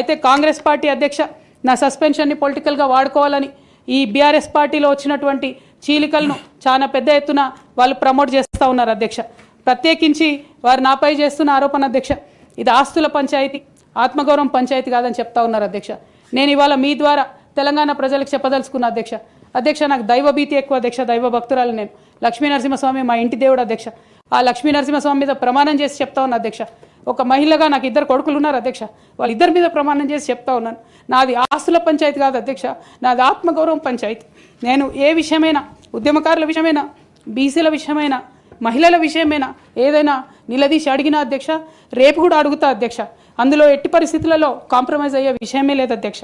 అయితే కాంగ్రెస్ పార్టీ అధ్యక్ష నా సస్పెన్షన్ని పొలిటికల్గా వాడుకోవాలని ఈ బీఆర్ఎస్ పార్టీలో వచ్చినటువంటి చీలికలను చాలా పెద్ద ఎత్తున వాళ్ళు ప్రమోట్ చేస్తూ ఉన్నారు అధ్యక్ష. ప్రత్యేకించి వారు నాపై చేస్తున్న ఆరోపణ అధ్యక్ష ఇది ఆస్తుల పంచాయతీ ఆత్మగౌరవం పంచాయతీ కాదని చెప్తా ఉన్నారు అధ్యక్ష. నేను ఇవాళ మీ ద్వారా తెలంగాణ ప్రజలకు చెప్పదలుచుకున్న అధ్యక్ష అధ్యక్ష నాకు దైవభీతి ఎక్కువ అధ్యక్ష దైవ భక్తురాలు నేను. లక్ష్మీ నరసింహస్వామి మా ఇంటి దేవుడు అధ్యక్ష. ఆ లక్ష్మీ నరసింహస్వామి మీద ప్రమాణం చేసి చెప్తా ఉన్నా అధ్యక్ష. ఒక మహిళగా నాకు ఇద్దరు కొడుకులు ఉన్నారు అధ్యక్ష. వాళ్ళిద్దరి మీద ప్రమాణం చేసి చెప్తా ఉన్నాను. నాది ఆస్తుల పంచాయతీ కాదు అధ్యక్ష. నాది ఆత్మగౌరవం పంచాయతీ. నేను ఏ విషయమైనా ఉద్యమకారుల విషయమైనా బీసీల విషయమైనా మహిళల విషయమైనా ఏదైనా నిలదీసి అడిగినా అధ్యక్ష రేపు కూడా అడుగుతా అధ్యక్ష. అందులో ఎట్టి పరిస్థితులలో కాంప్రమైజ్ అయ్యే విషయమే లేదు అధ్యక్ష.